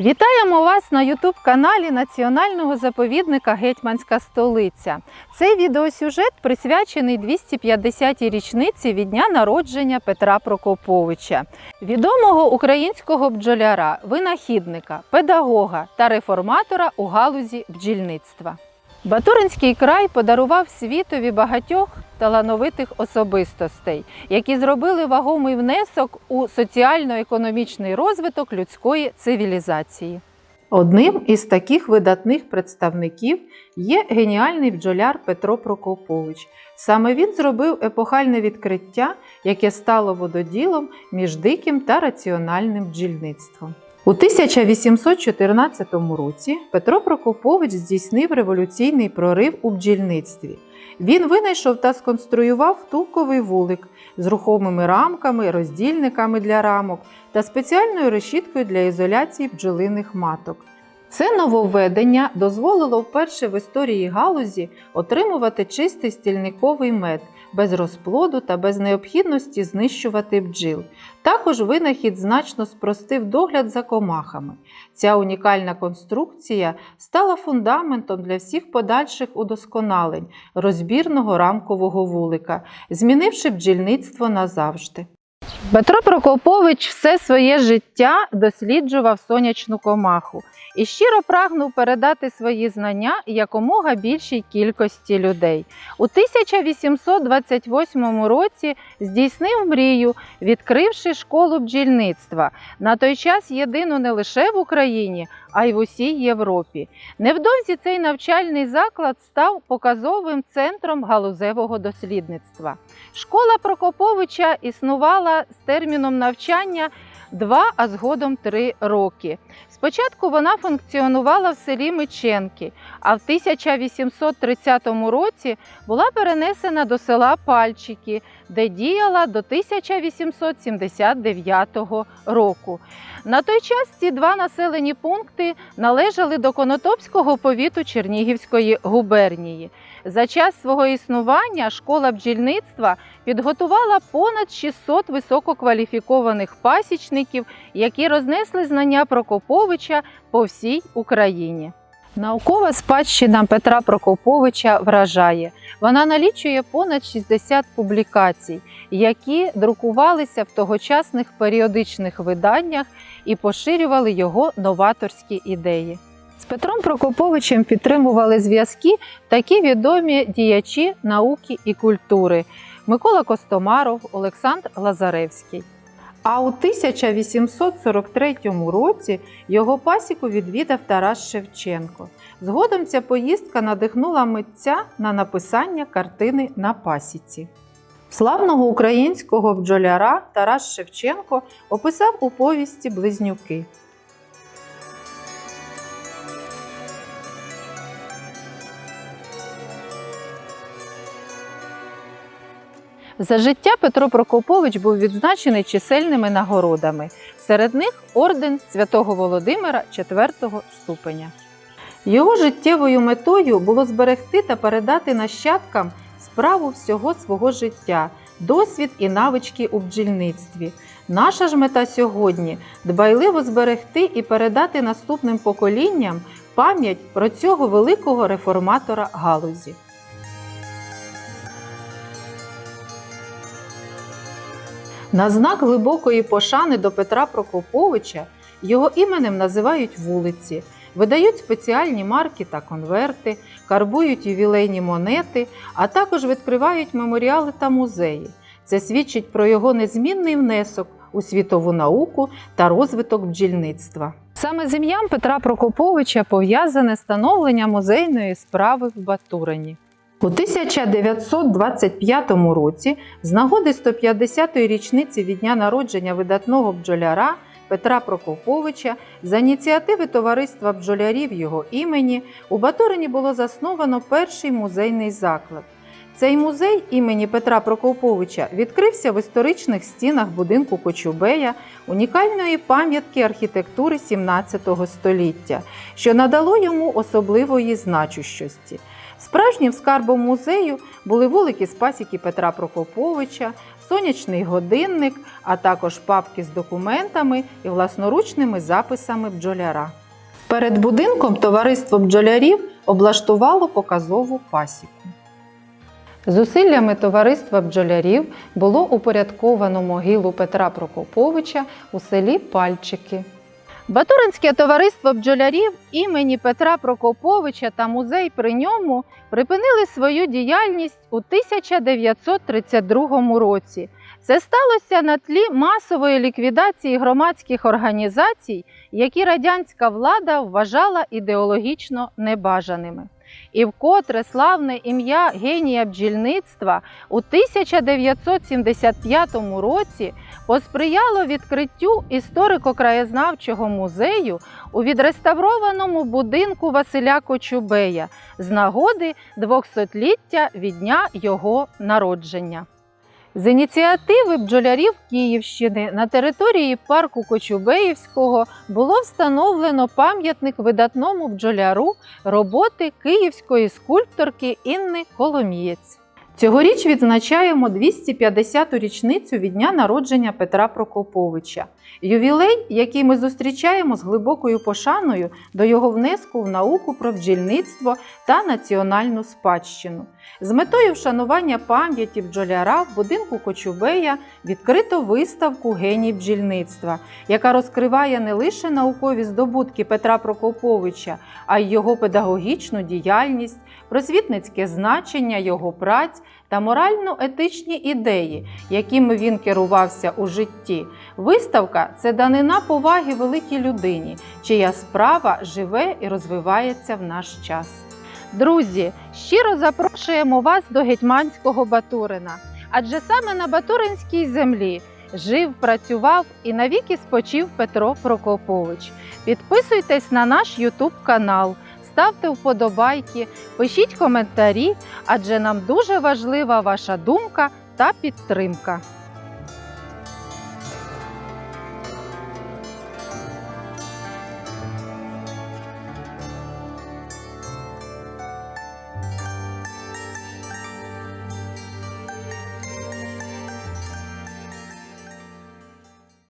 Вітаємо вас на Ютуб-каналі Національного заповідника Гетьманська столиця. Цей відеосюжет присвячений 250-й річниці від дня народження Петра Прокоповича, відомого українського бджоляра, винахідника, педагога та реформатора у галузі бджільництва. Батуринський край подарував світові багатьох талановитих особистостей, які зробили вагомий внесок у соціально-економічний розвиток людської цивілізації. Одним із таких видатних представників є геніальний бджоляр Петро Прокопович. Саме він зробив епохальне відкриття, яке стало вододілом між диким та раціональним бджільництвом. У 1814 році Петро Прокопович здійснив революційний прорив у бджільництві. Він винайшов та сконструював втулковий вулик з рухомими рамками, роздільниками для рамок та спеціальною решіткою для ізоляції бджолиних маток. Це нововведення дозволило вперше в історії галузі отримувати чистий стільниковий мед без розплоду та без необхідності знищувати бджіл. Також винахід значно спростив догляд за комахами. Ця унікальна конструкція стала фундаментом для всіх подальших удосконалень розбірного рамкового вулика, змінивши бджільництво назавжди. Петро Прокопович все своє життя досліджував сонячну комаху і щиро прагнув передати свої знання якомога більшій кількості людей. У 1828 році здійснив мрію, відкривши школу бджільництва, на той час єдину не лише в Україні, а й в усій Європі. Невдовзі цей навчальний заклад став показовим центром галузевого дослідництва. Школа Прокоповича існувала з терміном навчання два, а згодом три роки. Спочатку вона функціонувала в селі Миченки, а в 1830 році була перенесена до села Пальчики, де діяла до 1879 року. На той час ці два населені пункти належали до Конотопського повіту Чернігівської губернії. За час свого існування школа бджільництва підготувала понад 600 висококваліфікованих пасічників, які рознесли знання Прокоповича по всій Україні. Наукова спадщина Петра Прокоповича вражає. Вона налічує понад 60 публікацій, які друкувалися в тогочасних періодичних виданнях і поширювали його новаторські ідеї. З Петром Прокоповичем підтримували зв'язки такі відомі діячі науки і культури Микола Костомаров, Олександр Лазаревський. А у 1843 році його пасіку відвідав Тарас Шевченко. Згодом ця поїздка надихнула митця на написання картини на пасіці. Славного українського бджоляра Тарас Шевченко описав у повісті Близнюки. За життя Петро Прокопович був відзначений чисельними нагородами. Серед них орден святого Володимира IV ступеня. Його життєвою метою було зберегти та передати нащадкам справу всього свого життя, досвід і навички у бджільництві. Наша ж мета сьогодні дбайливо зберегти і передати наступним поколінням пам'ять про цього великого реформатора галузі. На знак глибокої пошани до Петра Прокоповича його іменем називають вулиці, видають спеціальні марки та конверти, карбують ювілейні монети, а також відкривають меморіали та музеї. Це свідчить про його незмінний внесок у світову науку та розвиток бджільництва. Саме з ім'ям Петра Прокоповича пов'язане становлення музейної справи в Батурині. У 1925 році, з нагоди 150-ї річниці від дня народження видатного бджоляра Петра Прокоповича, за ініціативи товариства бджолярів його імені у Батурині було засновано перший музейний заклад. Цей музей імені Петра Прокоповича відкрився в історичних стінах будинку Кочубея, унікальної пам'ятки архітектури 17 століття, що надало йому особливої значущості. Справжнім скарбом музею були вулики з пасіки Петра Прокоповича, сонячний годинник, а також папки з документами і власноручними записами бджоляра. Перед будинком товариство бджолярів облаштувало показову пасіку. Зусиллями товариства бджолярів було упорядковано могилу Петра Прокоповича у селі Пальчики. Батуринське товариство бджолярів імені Петра Прокоповича та музей при ньому припинили свою діяльність у 1932 році. Це сталося на тлі масової ліквідації громадських організацій, які радянська влада вважала ідеологічно небажаними. І вкотре славне ім'я генія бджільництва у 1975 році посприяло відкриттю історико-краєзнавчого музею у відреставрованому будинку Василя Кочубея з нагоди 200-ліття від дня його народження. З ініціативи бджолярів Київщини на території парку Кочубеївського було встановлено пам'ятник видатному бджоляру роботи київської скульпторки Інни Коломієць. Цьогоріч відзначаємо 250-ту річницю від дня народження Петра Прокоповича. Ювілей, який ми зустрічаємо з глибокою пошаною до його внеску в науку про бджільництво та національну спадщину. З метою вшанування пам'яті бджоляра в будинку Кочубея відкрито виставку Геній бджільництва, яка розкриває не лише наукові здобутки Петра Прокоповича, а й його педагогічну діяльність, просвітницьке значення його праць та морально-етичні ідеї, якими він керувався у житті. Виставка це данина поваги великій людині, чия справа живе і розвивається в наш час. Друзі, щиро запрошуємо вас до гетьманського Батурина, адже саме на Батуринській землі жив, працював і навіки спочив Петро Прокопович. Підписуйтесь на наш Ютуб канал, ставте вподобайки, пишіть коментарі, адже нам дуже важлива ваша думка та підтримка.